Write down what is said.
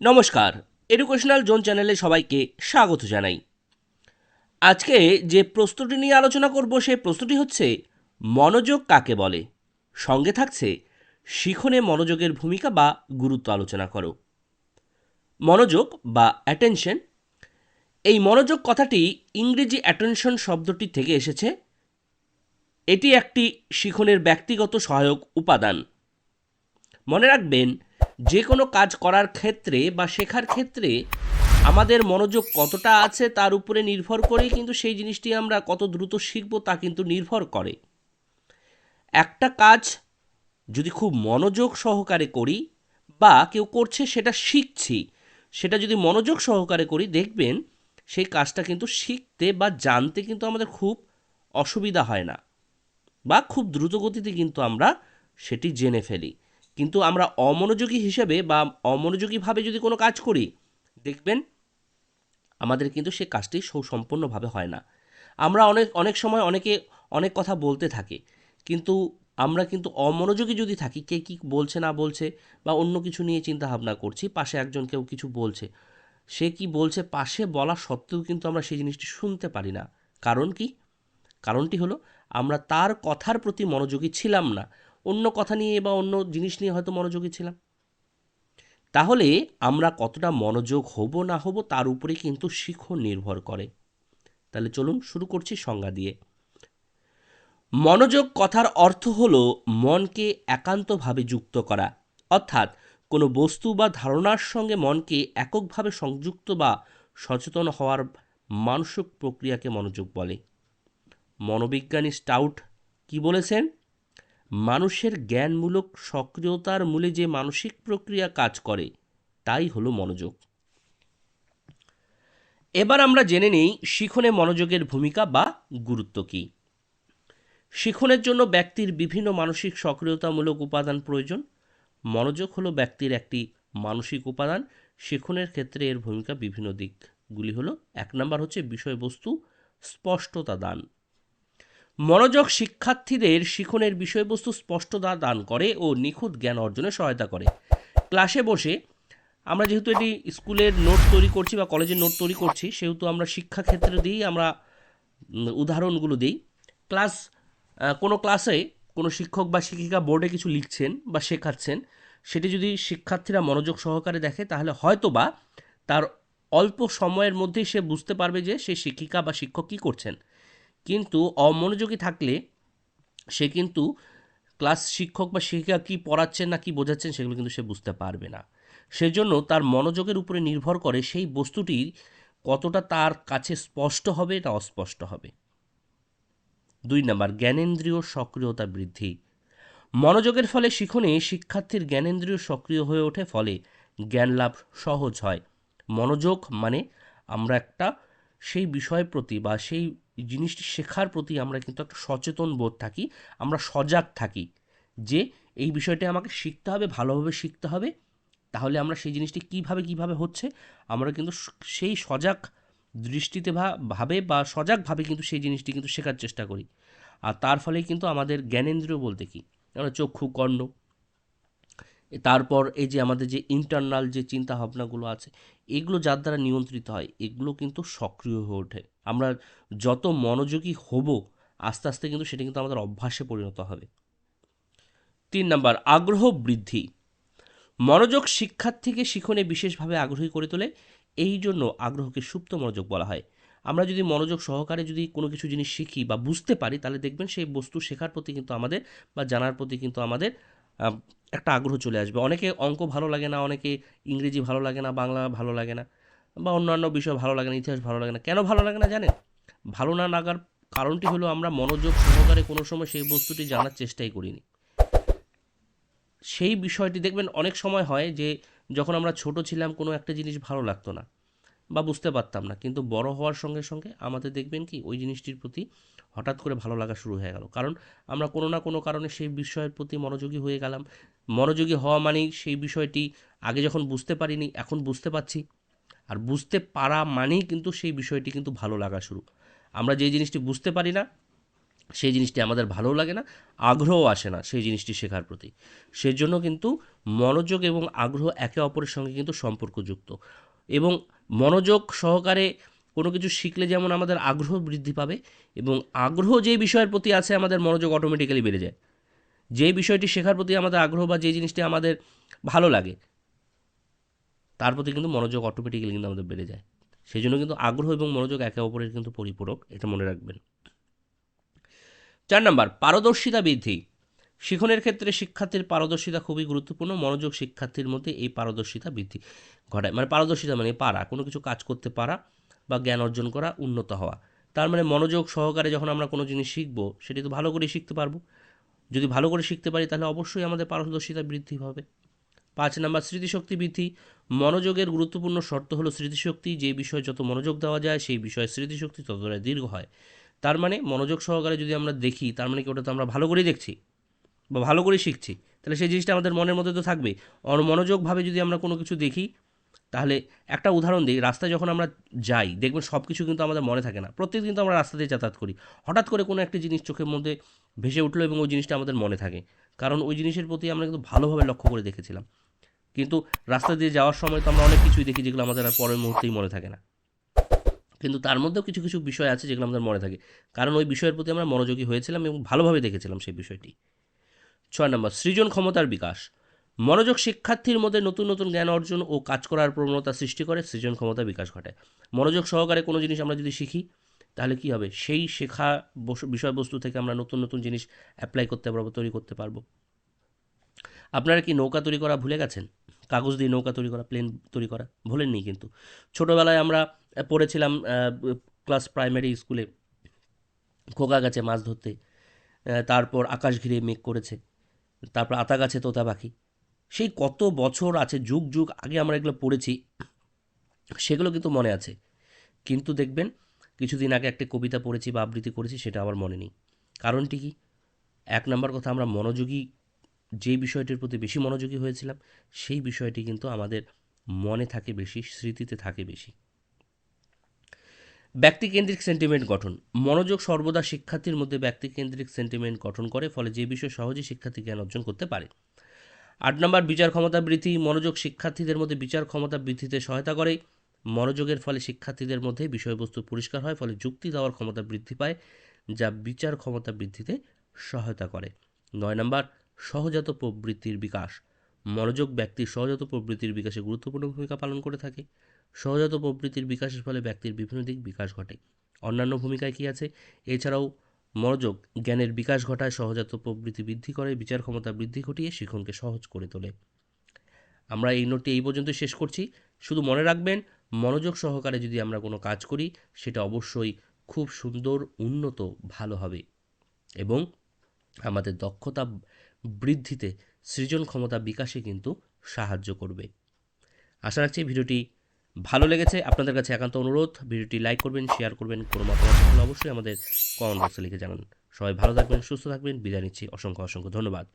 নমস্কার। Educational zone চ্যানেলে সবাইকে স্বাগত জানাই। আজকে যে প্রস্তুতি নিয়ে আলোচনা করব, সে প্রস্তুতি হচ্ছে মনোযোগ কাকে বলে? সঙ্গে থাকছে শিখনে মনোযোগের ভূমিকা বা গুরুত্ব আলোচনা করো। মনোযোগ বা অ্যাটেনশন এই মনোযোগ কথাটি ইংরেজি অ্যাটেনশন শব্দটি থেকে এসেছে। এটি একটি শিখনের ব্যক্তিগত সহায়ক উপাদান। মনে রাখবেন যে কোনো কাজ করার ক্ষেত্রে বা শেখার ক্ষেত্রে আমাদের মনোযোগ কতটা আছে তার উপরে নির্ভর করেই কিন্তু সেই জিনিসটি আমরা কত দ্রুত শিখব তা কিন্তু নির্ভর করে। একটা কাজ যদি খুব মনোযোগ সহকারে করি বা কেউ করছে সেটা শিখছি, সেটা যদি মনোযোগ সহকারে করি, দেখবেন সেই কাজটা কিন্তু শিখতে বা জানতে কিন্তু আমাদের খুব অসুবিধা হয় না বা খুব দ্রুত গতিতে কিন্তু আমরা সেটি জেনে ফেলি। কিন্তু আমরা অমনোযোগী হিসেবে বা অমনোযোগীভাবে যদি কোনো কাজ করি, দেখবেন আমাদের কিন্তু সে কাজটি সুসম্পন্নভাবে হয় না। আমরা অনেক অনেক সময় অনেকে অনেক কথা বলতে থাকে, কিন্তু আমরা কিন্তু অমনোযোগী যদি থাকি, কে কী বলছে না বলছে বা অন্য কিছু নিয়ে চিন্তা ভাবনা করছি, পাশে একজন কেউ কিছু বলছে, সে কি বলছে পাশে বলা সত্ত্বেও কিন্তু আমরা সেই জিনিসটি শুনতে পারি না। কারণ কি? কারণটি হলো, আমরা তার কথার প্রতি মনোযোগী ছিলাম না অন্য কথা নিয়ে বা অন্য জিনিস নিয়ে হয়তো মনোযোগী ছিলাম। তাহলে আমরা কতটা মনোযোগ হব না হব তার উপরে কিন্তু শিখন নির্ভর করে। তাহলে চলুন শুরু করছি সংজ্ঞা দিয়ে। মনোযোগ কথার অর্থ হল মনকে একান্তভাবে যুক্ত করা। অর্থাৎ কোনো বস্তু বা ধারণার সঙ্গে মনকে এককভাবে সংযুক্ত বা সচেতন হওয়ার মানসিক প্রক্রিয়াকে মনোযোগ বলে। মনোবিজ্ঞানী স্টাউট কি বলেছেন? মানুষের জ্ঞানমূলক সক্রিয়তার মূলে যে মানসিক প্রক্রিয়া কাজ করে, তাই হলো মনোযোগ। এবার আমরা জেনে নিই শিখনে মনোযোগের ভূমিকা বা গুরুত্ব কী। শিখনের জন্য ব্যক্তির বিভিন্ন মানসিক সক্রিয়তামূলক উপাদান প্রয়োজন। মনোযোগ হলো ব্যক্তির একটি মানসিক উপাদান। শিখনের ক্ষেত্রে এর ভূমিকা বিভিন্ন দিকগুলি হলো, এক নম্বর হচ্ছে বিষয়বস্তু স্পষ্টতা দান। মনোযোগ শিক্ষার্থীদের শিখনের বিষয়বস্তু স্পষ্টতা দান করে ও নিখুঁত জ্ঞান অর্জনে সহায়তা করে। ক্লাসে বসে আমরা যেহেতু এটি স্কুলের নোট তৈরি করছি বা কলেজের নোট তৈরি করছি, সেহেতু আমরা শিক্ষাক্ষেত্রে দিয়েই আমরা উদাহরণগুলো দিই। ক্লাস কোনো ক্লাসে কোনো শিক্ষক বা শিক্ষিকা বোর্ডে কিছু লিখছেন বা শেখাচ্ছেন, সেটি যদি শিক্ষার্থীরা মনোযোগ সহকারে দেখে, তাহলে হয়তো বা তার অল্প সময়ের মধ্যেই সে বুঝতে পারবে যে সে শিক্ষিকা বা শিক্ষক কী করছেন। কিন্তু অমনোযোগী থাকলে সে কিন্তু ক্লাস শিক্ষক বা শিক্ষিকা কী পড়াচ্ছেন না কী বোঝাচ্ছেন সেগুলো কিন্তু সে বুঝতে পারবে না। সেজন্য তার মনোযোগের উপরে নির্ভর করে সেই বস্তুটি কতটা তার কাছে স্পষ্ট হবে না অস্পষ্ট হবে। দুই নাম্বার, জ্ঞানেন্দ্রীয় সক্রিয়তা বৃদ্ধি। মনোযোগের ফলে শিখনে শিক্ষার্থীর জ্ঞানেন্দ্রিয় সক্রিয় হয়ে ওঠে, ফলে জ্ঞান লাভ সহজ হয়। মনোযোগ মানে আমরা একটা সেই বিষয়ের প্রতি বা সেই জিনিসটি শেখার প্রতি আমরা কিন্তু একটা সচেতন বোধ থাকি, আমরা সজাগ থাকি যে এই বিষয়টি আমাকে শিখতে হবে, ভালোভাবে শিখতে হবে, তাহলে আমরা সেই জিনিসটি কীভাবে কীভাবে হচ্ছে, আমরা কিন্তু সেই সজাগ দৃষ্টিতে ভাবে বা সজাগভাবে কিন্তু সেই জিনিসটি কিন্তু শেখার চেষ্টা করি। আর তার ফলে কিন্তু আমাদের জ্ঞানেন্দ্রিয় বলতে কি? আমরা চক্ষু, কর্ণ তারপর এই যে আমাদের যে ইন্টারনাল যে চিন্তা ভাবনাগুলো আছে, এগুলো যার দ্বারা নিয়ন্ত্রিত হয়, এগুলো কিন্তু সক্রিয় হয়ে ওঠে। আমরা যত মনোযোগী হব, আস্তে আস্তে কিন্তু সেটা কিন্তু আমাদের অভ্যাসে পরিণত হবে। তিন নাম্বার, আগ্রহ বৃদ্ধি। মনোযোগ শিক্ষার্থীকে শিখনে বিশেষভাবে আগ্রহী করে তোলে, এই জন্য আগ্রহকে সুপ্ত মনোযোগ বলা হয়। আমরা যদি মনোযোগ সহকারে যদি কোনো কিছু জিনিস শিখি বা বুঝতে পারি, তাহলে দেখবেন সেই বস্তু শেখার প্রতি কিন্তু আমাদের বা জানার প্রতি কিন্তু আমাদের একটা আগ্রহ চলে আসবে। অনেকে অঙ্ক ভালো লাগে না, অনেকে ইংরেজি ভালো লাগে না, বাংলা ভালো লাগে না, বা অন্যান্য বিষয় ভালো লাগে না, ইতিহাস ভালো লাগে না। কেন ভালো লাগে না জানেন? ভালো না লাগার কারণটি হলো আমরা মনোযোগ সহকারে কোনো সময় সেই বস্তুটি জানার চেষ্টাই করিনি। সেই বিষয়টি দেখবেন অনেক সময় হয় যে যখন আমরা ছোট ছিলাম কোনো একটা জিনিস ভালো লাগতো না। বা বুঝতে পারতাম না। কিন্তু বড় হওয়ার সঙ্গে সঙ্গে আমাদের দেখবেন কি, ওই জিনিসটির প্রতি হঠাৎ করে ভালো লাগা শুরু হয়ে গেল। কারণ আমরা কোনো না কোনো কারণে সেই বিষয়ের প্রতি মনোযোগী হয়ে গেলাম। মনোযোগী হওয়া মানেই সেই বিষয়টি আগে যখন বুঝতে পারিনি, এখন বুঝতে পারছি। আর বুঝতে পারা মানেই কিন্তু সেই বিষয়টি কিন্তু ভালো লাগা শুরু। আমরা যে জিনিসটি বুঝতে পারি না, সেই জিনিসটি আমাদের ভালোও লাগে না আগ্রহ আসে না সেই জিনিসটি শেখার প্রতি। সেজন্য কিন্তু মনোযোগ এবং আগ্রহ একে অপরের সঙ্গে কিন্তু সম্পর্কযুক্ত। এবং মনোযোগ সহকারে কোনো কিছু শিখলে যেমন আমাদের আগ্রহ বৃদ্ধি পাবে এবং আগ্রহ যে বিষয়ের প্রতি আছে আমাদের মনোযোগ অটোমেটিক্যালি বেড়ে যায়। যে বিষয়টি শেখার প্রতি আমাদের আগ্রহ বা যে জিনিসটি আমাদের ভালো লাগে, তার প্রতি কিন্তু মনোযোগ অটোমেটিক্যালি কিন্তু আমাদের বেড়ে যায়। সেই জন্য কিন্তু আগ্রহ এবং মনোযোগ একে অপরের কিন্তু পরিপূরক, এটা মনে রাখবেন। চার নাম্বার, পারদর্শিতা বৃদ্ধি। শিখনের ক্ষেত্রে শিক্ষার্থীর পারদর্শিতা খুবই গুরুত্বপূর্ণ, মনোযোগ শিক্ষার্থীর মধ্যে এই পারদর্শিতা বৃদ্ধি ঘটায়। মানে পারদর্শিতা মানে পারা, কোনো কিছু কাজ করতে পারা বা জ্ঞান অর্জন করা, উন্নত হওয়া। তার মানে মনোযোগ সহকারে যখন আমরা কোনো জিনিস শিখব, সেটি তো ভালো করে শিখতে পারব। যদি ভালো করে শিখতে পারি, তাহলে অবশ্যই আমাদের পারদর্শিতা বৃদ্ধি হবে। পাঁচ নাম্বার, স্মৃতিশক্তি বৃদ্ধি। মনোযোগের গুরুত্বপূর্ণ শর্ত হলো স্মৃতিশক্তি, যে বিষয়ে যত মনোযোগ দেওয়া যায়, সেই বিষয়ে স্মৃতিশক্তি ততটাই দীর্ঘ হয়। তার মানে মনোযোগ সহকারে যদি আমরা দেখি, তার মানে কি ওটা তো আমরা ভালো করেই দেখছি। বা ভালো করে শিখছি। তাহলে সেই জিনিসটা আমাদের মনের মধ্যে তো থাকবে মনোযোগভাবে যদি আমরা কোনো কিছু দেখি, তাহলে একটা উদাহরণ দিই, রাস্তায় যখন আমরা যাই, দেখবেন সব কিছু কিন্তু আমাদের মনে থাকে না। প্রত্যেকদিন তো আমরা রাস্তা দিয়ে যাতায়াত করি। হঠাৎ করে কোনো একটি জিনিস চোখের মধ্যে ভেসে উঠল এবং ওই জিনিসটা আমাদের মনে থাকে। কারণ ওই জিনিসের প্রতি আমরা কিন্তু ভালোভাবে লক্ষ্য করে দেখেছিলাম। কিন্তু রাস্তা দিয়ে যাওয়ার সময় তো আমরা অনেক কিছুই দেখি যেগুলো আমাদের আর পরের মুহূর্তেই মনে থাকে না। কিন্তু তার মধ্যেও কিছু কিছু বিষয় আছে যেগুলো আমাদের মনে থাকে। কারণ ওই বিষয়ের প্রতি আমরা মনোযোগী হয়েছিলাম এবং ভালোভাবে দেখেছিলাম সেই বিষয়টি। ছয় নম্বর, সৃজন ক্ষমতার বিকাশ। মনোযোগ শিক্ষার্থীর মধ্যে নতুন নতুন জ্ঞান অর্জন ও কাজ করার প্রবণতা সৃষ্টি করে সৃজন ক্ষমতা বিকাশ ঘটায় মনোযোগ সহকারে কোনো জিনিস আমরা যদি শিখি, তাহলে কি হবে? সেই শেখা বস- বিষয়বস্তু থেকে আমরা নতুন নতুন জিনিস অ্যাপ্লাই করতে পারব, তৈরি করতে পারব। আপনারা কি নৌকা তৈরি করা ভুলে গেছেন? কাগজ দিয়ে নৌকা তৈরি করা প্লেন তৈরি করা ভুলেননি কিন্তু। ছোটোবেলায় আমরা পড়েছিলাম ক্লাস প্রাইমারি স্কুলে খোকা গাছে মাছ ধরতে তারপর আকাশ ঘিরে মেঘ করেছে। তারপর আতা গাছে তোতা পাখি। সেই কত বছর আছে, যুগ যুগ আগে আমরা এগুলো পড়েছি, সেগুলো কিন্তু মনে আছে। কিন্তু দেখবেন, কিছুদিন আগে একটা কবিতা পড়েছি বা আবৃত্তি করেছি, সেটা আমার মনে নেই। কারণটি কি? এক নম্বর কথা, আমরা মনোযোগী যেই বিষয়টির প্রতি বেশি মনোযোগী হয়েছিলাম, সেই বিষয়টি কিন্তু আমাদের মনে থাকে বেশি, স্মৃতিতে থাকে বেশি। ব্যক্তিকেন্দ্রিক সেন্টিমেন্ট গঠন। মনোযোগ সর্বদা শিক্ষার্থীর মধ্যে ব্যক্তিকেন্দ্রিক সেন্টিমেন্ট গঠন করে, ফলে যে বিষয়ে সহজে শিক্ষার্থী জ্ঞান অর্জন করতে পারে। আট নম্বর, বিচার ক্ষমতা বৃদ্ধি। মনোযোগ শিক্ষার্থীদের মধ্যে বিচার ক্ষমতা বৃদ্ধিতে সহায়তা করে। মনোযোগের ফলে শিক্ষার্থীদের মধ্যে বিষয়বস্তু পরিষ্কার হয়, ফলে যুক্তি দেওয়ার ক্ষমতা বৃদ্ধি পায়, যা বিচার ক্ষমতা বৃদ্ধিতে সহায়তা করে। নয় নম্বর, সহজাত প্রবৃত্তির বিকাশ। মনোযোগ ব্যক্তির সহজাত প্রবৃত্তির বিকাশে গুরুত্বপূর্ণ ভূমিকা পালন করে থাকে। সহজাত প্রবৃত্তির বিকাশের ফলে ব্যক্তির বিভিন্ন দিক বিকাশ ঘটে। অন্যান্য ভূমিকায় কী আছে? এছাড়াও, মনোযোগ জ্ঞানের বিকাশ ঘটায়, সহজাত প্রবৃত্তি বৃদ্ধি করে, বিচার ক্ষমতা বৃদ্ধি ঘটিয়ে শিখনকে সহজ করে তোলে। আমরা এই নোটটি এই পর্যন্ত শেষ করছি। শুধু মনে রাখবেন, মনোযোগ সহকারে যদি আমরা কোনো কাজ করি, সেটা অবশ্যই খুব সুন্দর, উন্নত, ভালো হবে এবং আমাদের দক্ষতা বৃদ্ধিতে সৃজন ক্ষমতা বিকাশে কিন্তু সাহায্য করবে। আশা রাখছি ভিডিওটি ভালো লেগেছে, আপনাদের কাছে একান্ত অনুরোধ। ভিডিওটি লাইক করবেন, শেয়ার করবেন, কোনো মতামত অবশ্যই আমাদের কমেন্ট বক্সে লিখে জানান। সবাই ভালো থাকবেন, সুস্থ থাকবেন। বিদায় নিচ্ছি। অসংখ্য অসংখ্য ধন্যবাদ।